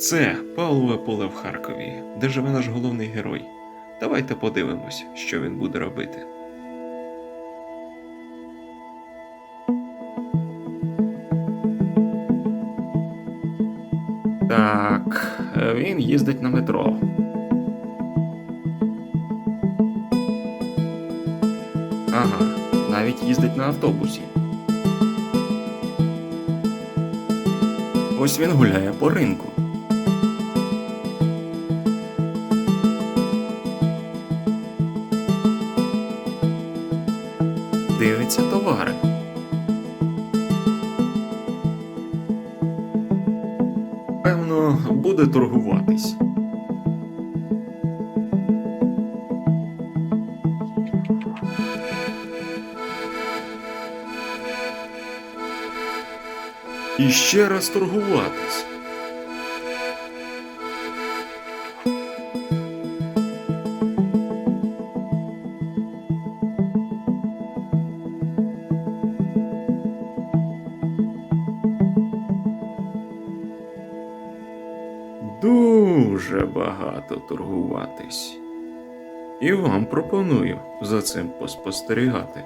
Це Павлове поле в Харкові, де живе наш головний герой. Давайте подивимось, що він буде робити. Так, він їздить на метро. Ага, навіть їздить на автобусі. Ось він гуляє по ринку. Дивиться товари. Певно, буде торгуватись. І ще раз торгуватись. Дуже багато торгуватись. І вам пропоную за цим поспостерігати.